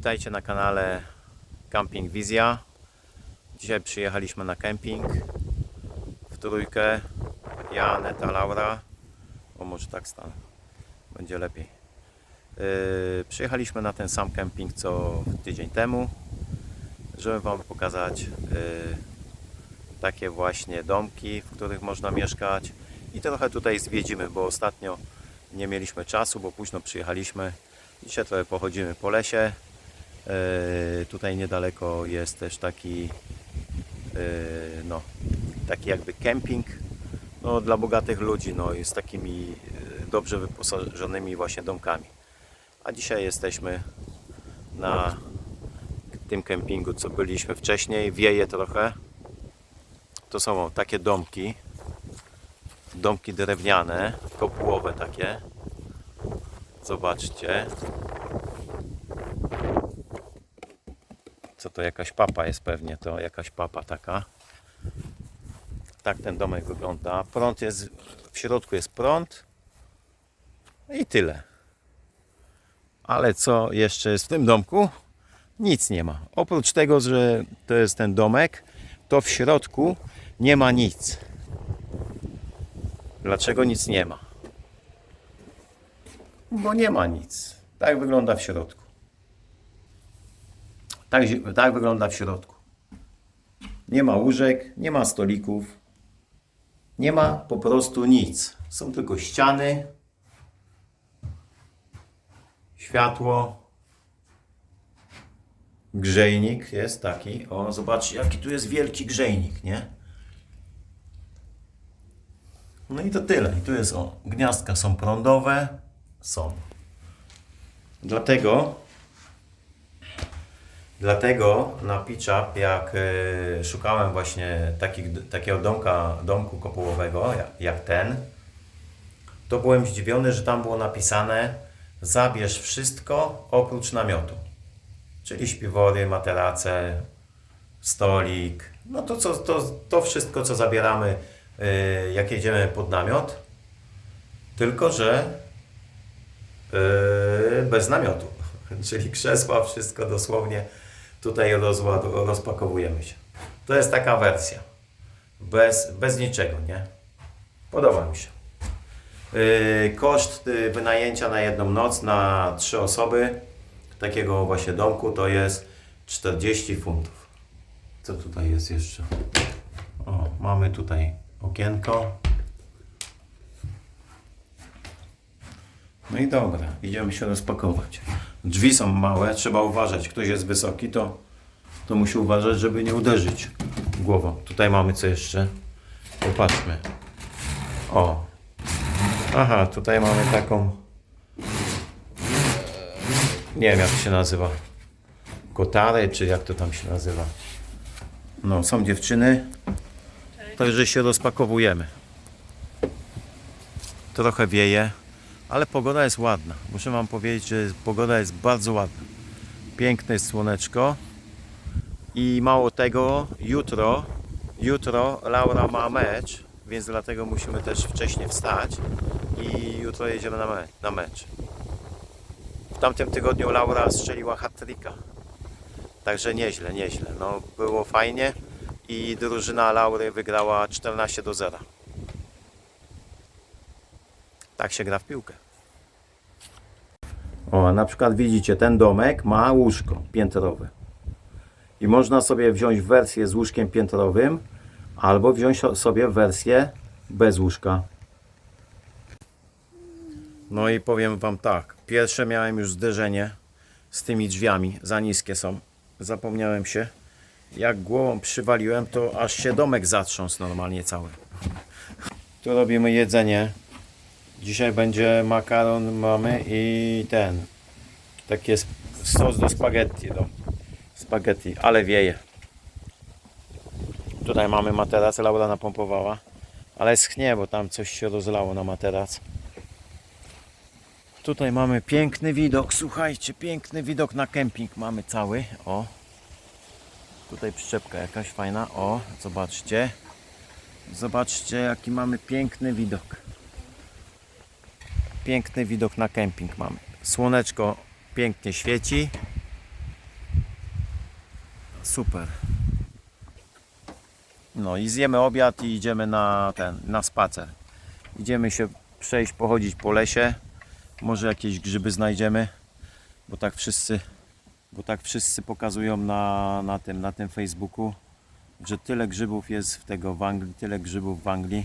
Witajcie na kanale Camping Wizja. Dzisiaj przyjechaliśmy na kemping w trójkę. Ja, Aneta, Laura. O może tak stan. Będzie lepiej. Yy, przyjechaliśmy na ten sam kemping co tydzień temu, żeby Wam pokazać yy, takie właśnie domki, w których można mieszkać i trochę tutaj zwiedzimy, bo ostatnio nie mieliśmy czasu, bo późno przyjechaliśmy. Dzisiaj trochę pochodzimy po lesie. E, tutaj niedaleko jest też taki e, no, taki jakby kemping no, dla bogatych ludzi, no, z takimi e, dobrze wyposażonymi właśnie domkami. A dzisiaj jesteśmy na tym kempingu, co byliśmy wcześniej. Wieje trochę. To są takie domki. Domki drewniane, kopułowe takie. Zobaczcie. Co to jakaś papa jest pewnie, to jakaś papa taka. Tak ten domek wygląda. Prąd jest, w środku jest prąd. I tyle. Ale co jeszcze jest w tym domku? Nic nie ma. Oprócz tego, że to jest ten domek, to w środku nie ma nic. Dlaczego nic nie ma? Bo nie ma nic. Tak wygląda w środku. Tak, tak wygląda w środku. Nie ma łóżek, nie ma stolików. Nie ma po prostu nic. Są tylko ściany, światło, grzejnik jest taki. O, zobaczcie, jaki tu jest wielki grzejnik, nie? No i to tyle. I tu jest o, gniazdka są prądowe, są. Dlatego, dlatego na Pitchup, jak e, szukałem właśnie takich, takiego domka, domku kopułowego, jak, ten, to byłem zdziwiony, że tam było napisane zabierz wszystko oprócz namiotu. Czyli śpiwory, materace, stolik, no to, co, to, to wszystko, co zabieramy, e, jak jedziemy pod namiot, tylko że Yy, bez namiotu. Czyli krzesła, wszystko dosłownie tutaj rozpakowujemy się. To jest taka wersja. Bez, bez niczego, nie? Podoba mi się. Yy, koszt yy, wynajęcia na jedną noc na trzy osoby takiego właśnie domku to jest 40 funtów. Co tutaj jest jeszcze? O, mamy tutaj okienko. No i dobra, idziemy się rozpakować. Drzwi są małe, trzeba uważać. Ktoś jest wysoki, to, to musi uważać, żeby nie uderzyć głową. Tutaj mamy co jeszcze? Popatrzmy. O. Aha, tutaj mamy taką. Nie wiem jak się nazywa. Kotarę, czy jak to tam się nazywa. No, są dziewczyny. Także się rozpakowujemy. Trochę wieje. Ale pogoda jest ładna. Muszę Wam powiedzieć, że pogoda jest bardzo ładna. Piękne jest słoneczko. I mało tego, jutro, jutro Laura ma mecz, więc dlatego musimy też wcześniej wstać i jutro jedziemy na, me na mecz. W tamtym tygodniu Laura strzeliła hat-tricka. Także nieźle, nieźle. No, było fajnie i drużyna Laury wygrała 14 do 0. Tak się gra w piłkę. O, na przykład widzicie, ten domek ma łóżko piętrowe. I można sobie wziąć wersję z łóżkiem piętrowym, albo wziąć sobie wersję bez łóżka. No i powiem Wam tak, pierwsze miałem już zderzenie z tymi drzwiami, za niskie są. Zapomniałem się. Jak głową przywaliłem, to aż się domek zatrząsł normalnie cały. Tu robimy jedzenie. Dzisiaj będzie makaron mamy i ten. Taki jest sos do spaghetti. Do spaghetti, ale wieje. Tutaj mamy materac, Laura napompowała. Ale schnie, bo tam coś się rozlało na materac. Tutaj mamy piękny widok, słuchajcie, piękny widok na kemping mamy cały. O. Tutaj przyczepka jakaś fajna. O, zobaczcie. Zobaczcie, jaki mamy piękny widok. Piękny widok na kemping mamy. Słoneczko pięknie świeci. Super. No i zjemy obiad i idziemy na ten, na spacer. Idziemy się przejść, pochodzić po lesie. Może jakieś grzyby znajdziemy, bo tak wszyscy, bo tak wszyscy pokazują na, na tym, na tym Facebooku, że tyle grzybów jest w tego w Anglii, tyle grzybów w Anglii.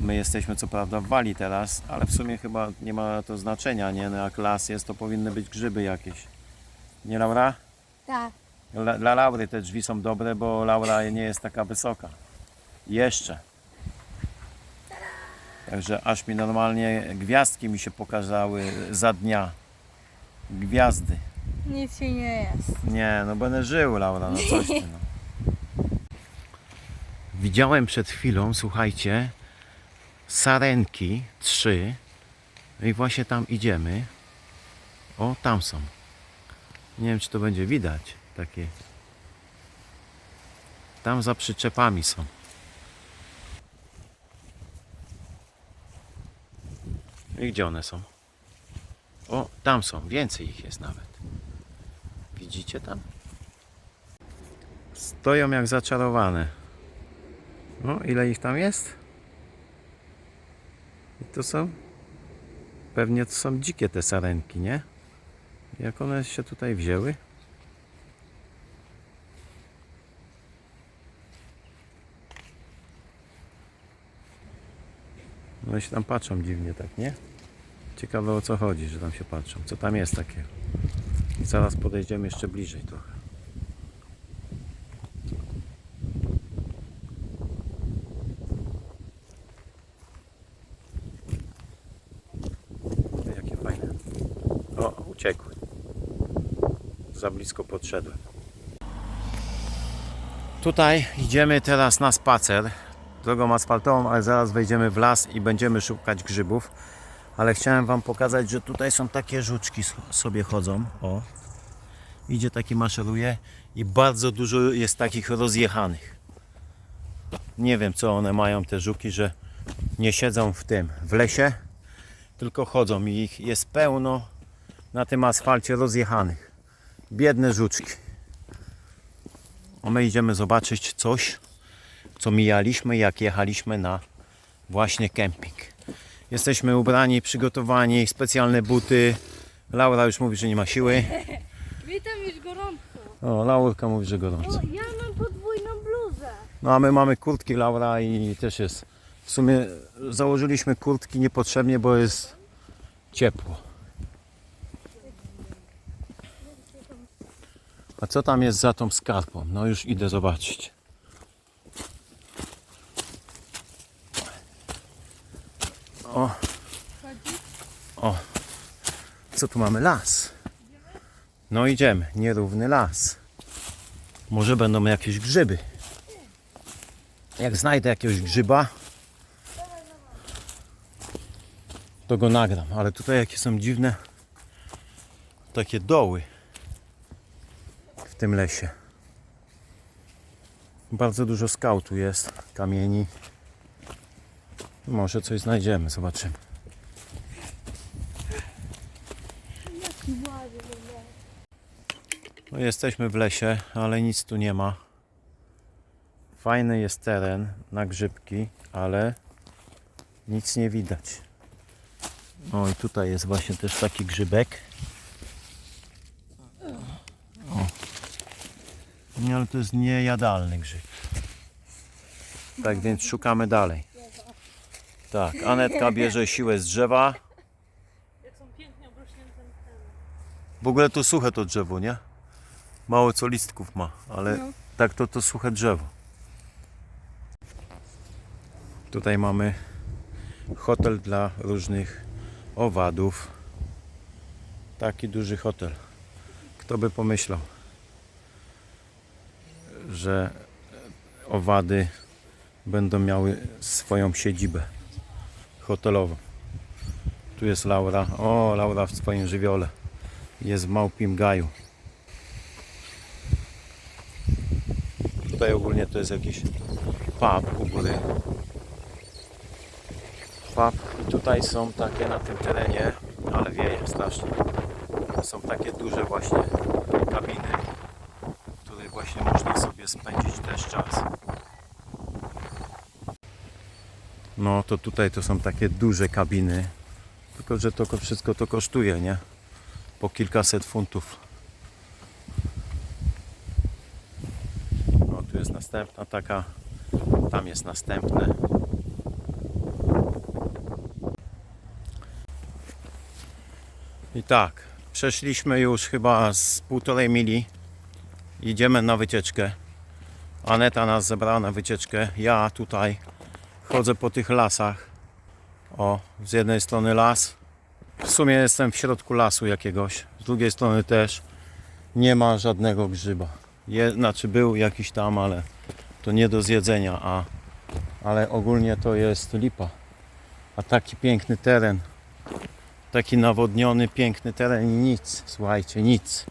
My jesteśmy co prawda w Walii teraz, ale w sumie chyba nie ma to znaczenia, nie? No jak las jest, to powinny być grzyby jakieś. Nie Laura? Tak. Dla, dla Laury te drzwi są dobre, bo Laura nie jest taka wysoka. Jeszcze. Także aż mi normalnie gwiazdki mi się pokazały za dnia. Gwiazdy. Nic się nie jest. Nie, no będę żył, Laura, no coś ty, no. Widziałem przed chwilą, słuchajcie, sarenki, trzy. No i właśnie tam idziemy. O, tam są. Nie wiem, czy to będzie widać. Takie. Tam za przyczepami są. I gdzie one są? O, tam są. Więcej ich jest nawet. Widzicie tam? Stoją jak zaczarowane. O, ile ich tam jest? I to są? Pewnie to są dzikie te sarenki, nie? Jak one się tutaj wzięły? No się tam patrzą dziwnie tak, nie? Ciekawe o co chodzi, że tam się patrzą. Co tam jest takiego? I zaraz podejdziemy jeszcze bliżej trochę. Jakie fajne. O, uciekły. Za blisko podszedłem. Tutaj idziemy teraz na spacer drogą asfaltową, ale zaraz wejdziemy w las i będziemy szukać grzybów. Ale chciałem Wam pokazać, że tutaj są takie żuczki sobie chodzą. O, idzie taki maszeruje i bardzo dużo jest takich rozjechanych. Nie wiem co one mają te żuki, że nie siedzą w tym, w lesie, tylko chodzą i ich jest pełno na tym asfalcie rozjechanych. Biedne żuczki. A my idziemy zobaczyć coś, co mijaliśmy, jak jechaliśmy na właśnie kemping. Jesteśmy ubrani, przygotowani, specjalne buty. Laura już mówi, że nie ma siły. Witam już gorąco. O, Laurka mówi, że gorąco. O, ja mam podwójną bluzę. No a my mamy kurtki Laura i też jest. W sumie założyliśmy kurtki niepotrzebnie, bo jest ciepło. A co tam jest za tą skarpą? No już idę zobaczyć. O. O. Co tu mamy? Las. No idziemy. Nierówny las. Może będą jakieś grzyby. Jak znajdę jakiegoś grzyba, to go nagram. Ale tutaj jakie są dziwne takie doły tym lesie. Bardzo dużo skał tu jest, kamieni. Może coś znajdziemy, zobaczymy. No jesteśmy w lesie, ale nic tu nie ma. Fajny jest teren na grzybki, ale nic nie widać. O i tutaj jest właśnie też taki grzybek. Nie, ale to jest niejadalny grzyb. Tak więc szukamy dalej. Tak, Anetka bierze siłę z drzewa. Jak są pięknie obrośnięte. W ogóle to suche to drzewo, nie? Mało co listków ma, ale No. tak to to suche drzewo. Tutaj mamy hotel dla różnych owadów. Taki duży hotel. Kto by pomyślał, że owady będą miały swoją siedzibę hotelową. Tu jest Laura. O, Laura w swoim żywiole. Jest w Małpim Gaju. Tutaj ogólnie to jest jakiś pub u góry. Pub i tutaj są takie na tym terenie, ale wieje strasznie. Są takie duże właśnie kabiny, w których właśnie można sobie spędzić też czas. No to tutaj to są takie duże kabiny. Tylko, że to ko- wszystko to kosztuje, nie? Po kilkaset funtów. No tu jest następna taka. Tam jest następne. I tak, przeszliśmy już chyba z półtorej mili. Idziemy na wycieczkę. Aneta nas zebrała na wycieczkę. Ja tutaj chodzę po tych lasach. O, z jednej strony las. W sumie jestem w środku lasu jakiegoś. Z drugiej strony też nie ma żadnego grzyba. Je, znaczy był jakiś tam, ale to nie do zjedzenia, a ale ogólnie to jest lipa. A taki piękny teren, taki nawodniony, piękny teren i nic, słuchajcie, nic.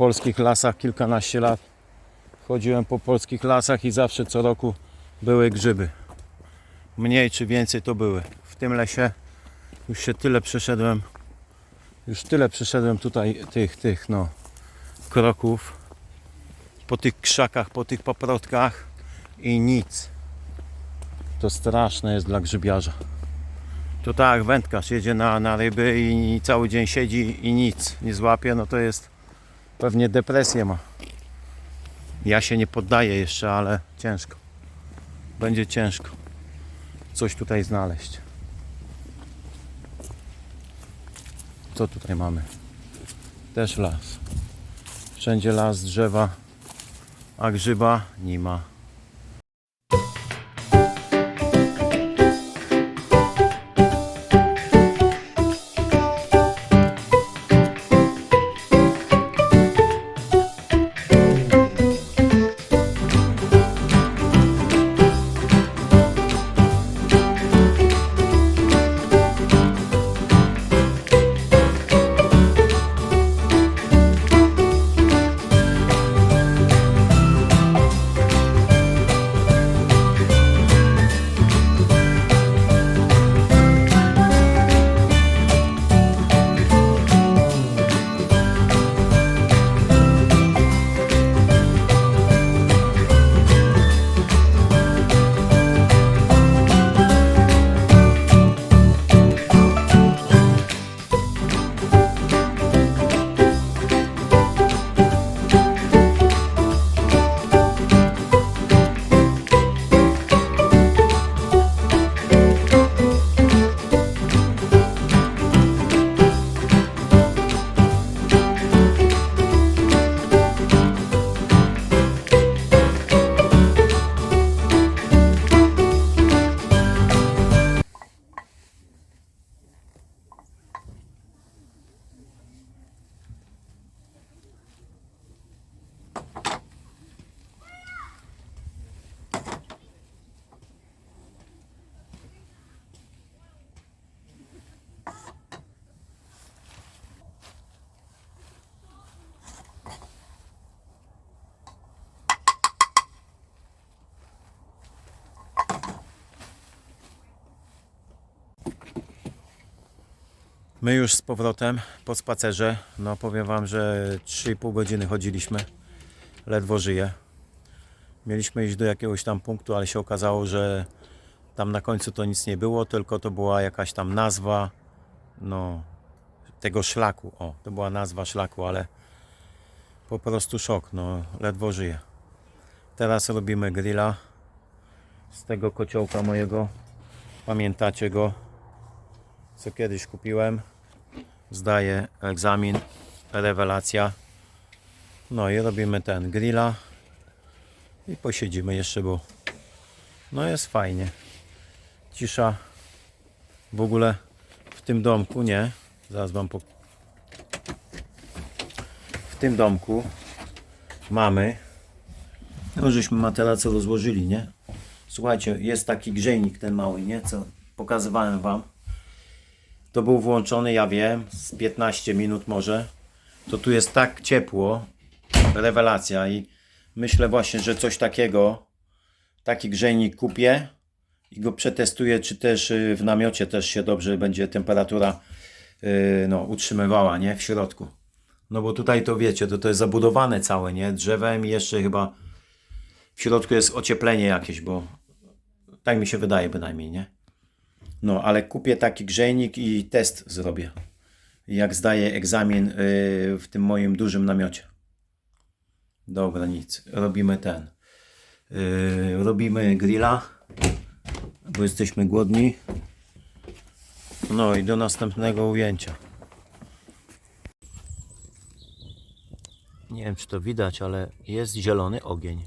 Polskich lasach kilkanaście lat chodziłem po polskich lasach i zawsze co roku były grzyby. Mniej czy więcej to były. W tym lesie już się tyle przeszedłem, już tyle przeszedłem tutaj tych, tych, no, kroków po tych krzakach, po tych paprotkach i nic. To straszne jest dla grzybiarza. To tak, wędkarz jedzie na, na ryby i cały dzień siedzi i nic nie złapie, no to jest pewnie depresję ma. Ja się nie poddaję jeszcze, ale ciężko. Będzie ciężko coś tutaj znaleźć. Co tutaj mamy? Też las. Wszędzie las, drzewa, a grzyba nie ma. My już z powrotem po spacerze. No powiem Wam, że 3,5 godziny chodziliśmy. Ledwo żyję. Mieliśmy iść do jakiegoś tam punktu, ale się okazało, że tam na końcu to nic nie było, tylko to była jakaś tam nazwa no, tego szlaku. O, to była nazwa szlaku, ale po prostu szok. No, ledwo żyję. Teraz robimy grilla z tego kociołka mojego. Pamiętacie go? Co kiedyś kupiłem. Zdaję egzamin, rewelacja. No i robimy ten grilla i posiedzimy jeszcze, bo no jest fajnie. Cisza w ogóle w tym domku, nie? Zaraz wam po... W tym domku mamy no żeśmy materace rozłożyli, nie? Słuchajcie, jest taki grzejnik ten mały, nie? Co pokazywałem wam. To był włączony, ja wiem, z 15 minut może. To tu jest tak ciepło, rewelacja i myślę właśnie, że coś takiego, taki grzejnik kupię i go przetestuję, czy też y, w namiocie też się dobrze będzie temperatura y, no, utrzymywała, nie? W środku. No bo tutaj to wiecie, to, to jest zabudowane całe, nie? Drzewem i jeszcze chyba w środku jest ocieplenie jakieś, bo tak mi się wydaje bynajmniej, nie? No, ale kupię taki grzejnik i test zrobię. Jak zdaję egzamin yy, w tym moim dużym namiocie. Dobra, nic. Robimy ten. Yy, robimy grilla, bo jesteśmy głodni. No i do następnego ujęcia. Nie wiem, czy to widać, ale jest zielony ogień.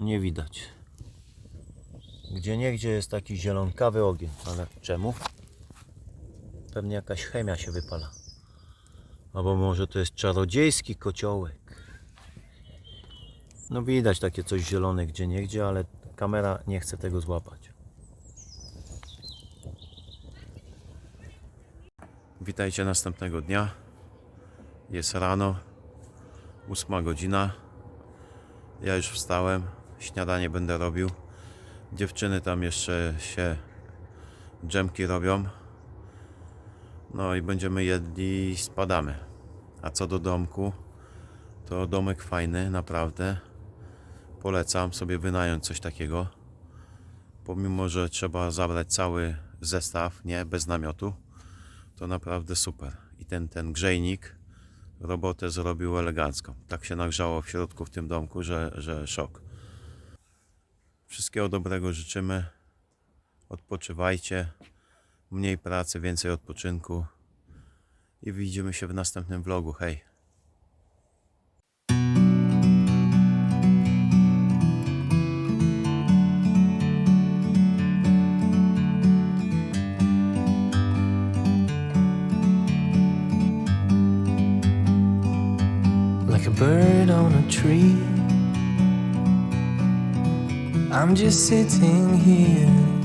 Nie widać. Gdzie niegdzie jest taki zielonkawy ogień, ale czemu? Pewnie jakaś chemia się wypala. Albo może to jest czarodziejski kociołek. No widać takie coś zielone gdzie niegdzie, ale kamera nie chce tego złapać. Witajcie następnego dnia. Jest rano, ósma godzina. Ja już wstałem, śniadanie będę robił. Dziewczyny tam jeszcze się dżemki robią. No i będziemy jedli i spadamy. A co do domku, to domek fajny, naprawdę. Polecam sobie wynająć coś takiego. Pomimo, że trzeba zabrać cały zestaw, nie, bez namiotu, to naprawdę super. I ten, ten grzejnik robotę zrobił elegancką. Tak się nagrzało w środku w tym domku, że, że szok. Wszystkiego dobrego życzymy. Odpoczywajcie. Mniej pracy, więcej odpoczynku. I widzimy się w następnym vlogu. Hej! like a bird on a tree. I'm just sitting here